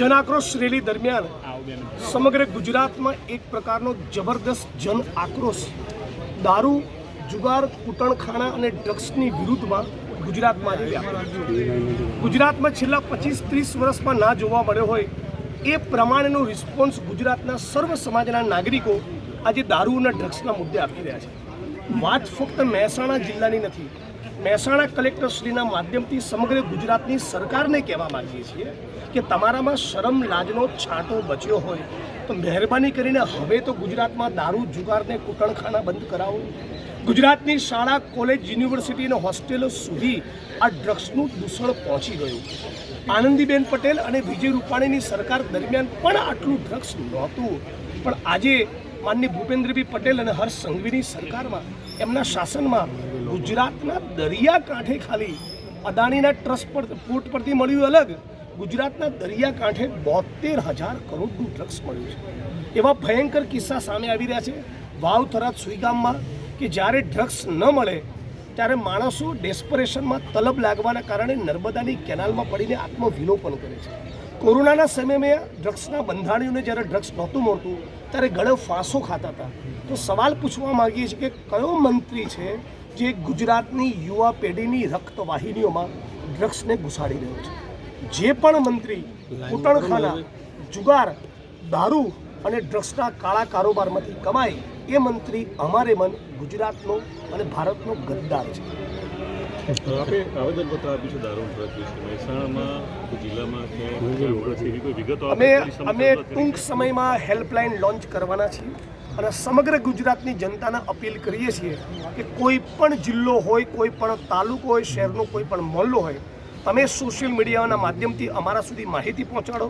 જનાક્રોશ rally દરમિયાન સમગ્ર ગુજરાતમાં એક પ્રકારનો જબરદસ્ત જન આક્રોશ દારૂ જુગાર કૂટણખાણા અને ડ્રગ્સની વિરુદ્ધમાં ગુજરાતમાં આવી ગુજરાતમાં છેલ્લા પચીસ ત્રીસ વર્ષમાં ના જોવા મળ્યો હોય એ પ્રમાણેનો રિસ્પોન્સ ગુજરાતના સર્વ સમાજના નાગરિકો આજે દારૂ અને ડ્રગ્સના મુદ્દે આપી રહ્યા છે. વાત ફક્ત મહેસાણા જિલ્લાની નથી મહેસાણા કલેક્ટરશ્રીના માધ્યમથી સમગ્ર ગુજરાતની સરકારને કહેવા માગીએ છીએ કે તમારામાં શરમ, લાજનો છાંટો બચ્યો હોય તો મહેરબાની કરીને હવે તો ગુજરાતમાં દારૂ જુગારને કૂટણખાના બંધ કરાવો. ગુજરાતની શાળા, કોલેજ, યુનિવર્સિટી અને હોસ્ટેલો સુધી આ ડ્રગ્સનું દૂષણ પહોંચી ગયું. આનંદીબેન પટેલ અને વિજય રૂપાણીની સરકાર દરમિયાન પણ આટલું ડ્રગ્સ નહોતું. પણ આજે માનની ભૂપેન્દ્રભાઈ પટેલ અને હર્ષ સંઘવીની સરકારમાં, એમના શાસનમાં ગુજરાતના દરિયાકાંઠે ખાલી અદાણીના ટ્રસ્ટ પર પોર્ટ પરથી મળ્યું અલગ. ગુજરાતના દરિયાકાંઠે બોતેર હજાર કરોડનું ડ્રગ્સ મળ્યું છે. એવા ભયંકર કિસ્સા સામે આવી રહ્યા છે. વાવ થરાદ સુઈગામમાં કે જ્યારે ડ્રગ્સ ન મળે, ત્યારે માણસો ડેસ્પરેશનમાં તલબ લાગવાના કારણે નર્મદાની કેનાલમાં પડીને આત્મવિલોપન કરે છે. કોરોનાના સમયમાં ડ્રગ્સના બંધાણીઓને જ્યારે ડ્રગ્સ નહોતું મળતું, ત્યારે ગળે ફાંસો ખાતા હતા. તો સવાલ પૂછવા માંગીએ છીએ કે કયો મંત્રી છે જે ગુજરાતની યુવા પેઢીની રક્તવાહિનીઓમાં ડ્રગ્સને ઘુસાડી રહ્યો છે? જે પણ મંત્રી કૂટણખાના જુગાર દારૂ અને ડ્રગ્સના કાળા કારોબારમાંથી કમાય એ મંત્રી અમારે મન ગુજરાતનો અને ભારતનો ગદ્દાર છે. આપે આવેદનપત્ર આપ્યું છે દારૂ મહેસાણામાં જિલ્લામાં કે ગામડામાં એવી કોઈ વિગતો આપે અમે અમે ટૂંક સમયમાં હેલ્પલાઇન લોન્ચ કરવાના છીએ. અને સમગ્ર ગુજરાતની જનતાને અપીલ કરીએ છીએ કે કોઈ પણ જિલ્લો હોય, કોઈ પણ તાલુકો હોય, શહેરનો કોઈ પણ મોહલ્લો હોય, તમે સોશિયલ મીડિયાના માધ્યમથી અમારા સુધી માહિતી પહોંચાડો.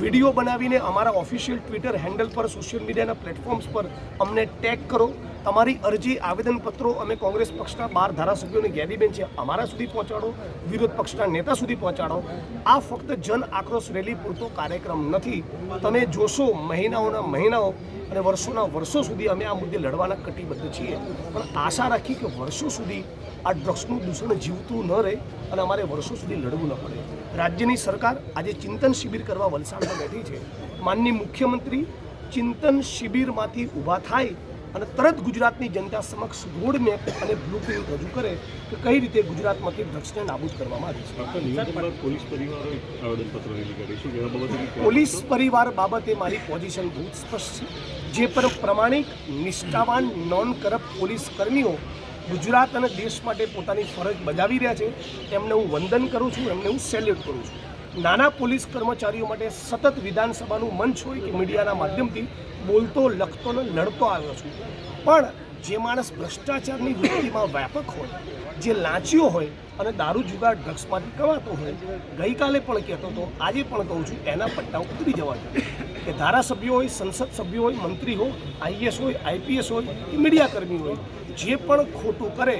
વીડિયો બનાવીને અમારા ઓફિશિયલ ટ્વિટર હેન્ડલ પર, સોશિયલ મીડિયાના પ્લેટફોર્મ્સ પર અમને ટેગ કરો. તમારી અરજી, આવેદનપત્રો અમે કોંગ્રેસ પક્ષના બાર ધારાસભ્યોની ગેરીબેન છે અમારા સુધી પહોંચાડો, વિરોધ પક્ષના નેતા સુધી પહોંચાડો. આ ફક્ત જન આક્રોશ રેલી પૂરતો કાર્યક્રમ નથી. તમે જોશો મહિનાઓના મહિનાઓ અને વર્ષોના વર્ષો સુધી અમે આ મુદ્દે લડવાના કટિબદ્ધ છીએ. પણ આશા રાખી કે વર્ષો સુધી આ ડ્રગ્સનું દૂષણ જીવતું ન રહે અને અમારે વર્ષો સુધી લડવું ન પડે. રાજ્યની સરકાર આજે ચિંતન શિબિર કરવા વલસાડમાં બેઠી છે. માનની મુખ્યમંત્રી ચિંતન શિબિરમાંથી ઊભા થાય અને તરત ગુજરાતની જનતા સમક્ષ રોડ મેપ અને બ્લુપ્રિન્ટ રજૂ કરે કે કઈ રીતે ગુજરાતમાંથી ડ્રગ્સને નાબૂદ કરવામાં આવી છે. પોલીસ પરિવાર બાબતે મારી પોઝિશન બહુ સ્પષ્ટ છે. જે પર પ્રમાણિક નિષ્ઠાવાન નોન કરપ્ટ પોલીસ કર્મીઓ ગુજરાત અને દેશ માટે પોતાની ફરજ બજાવી રહ્યા છે એમને હું વંદન કરું છું એમને હું સેલ્યુટ કરું છું. નાના પોલીસ કર્મચારીઓ માટે સતત વિધાનસભાનું મંચ હોય કે મીડિયાના માધ્યમથી બોલતો, લખતો ને લડતો આવ્યો છું. પણ જે માણસ ભ્રષ્ટાચારની વૃત્તિમાં વ્યાપક હોય, જે લાંચીઓ હોય અને દારૂ જુગાર ડ્રગ્સમાંથી કમાતો હોય, ગઈકાલે પણ કહેતો હતો, આજે પણ કહું છું, એના પટ્ટા ઉતરી જવા જોઈએ કે ધારાસભ્યો હોય, સંસદ સભ્યો હોય, મંત્રી હોય, આઈએસ હોય, આઈપીએસ હોય કે મીડિયાકર્મી હોય, જે પણ ખોટું કરે,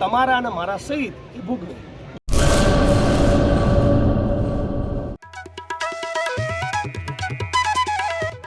તમારા અને મારા સહિત એ ભોગવે.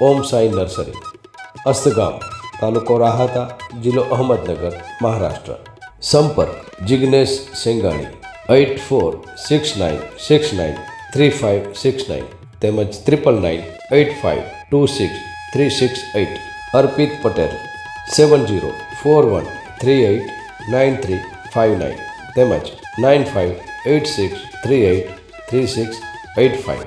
ઓમ સાઈ નર્સરી, અસ્તગામ, તાલુકો રાહતા, જિલ્લો અહમદનગર, મહારાષ્ટ્ર. સંપર્ક Jignesh Sengani, eight four six nine six nine three five six nine તેમજ triple nine eight five two six three six eight. Arpit Patel, seven zero four one three eight nine three five nine તેમજ nine five eight six three eight three six eight five.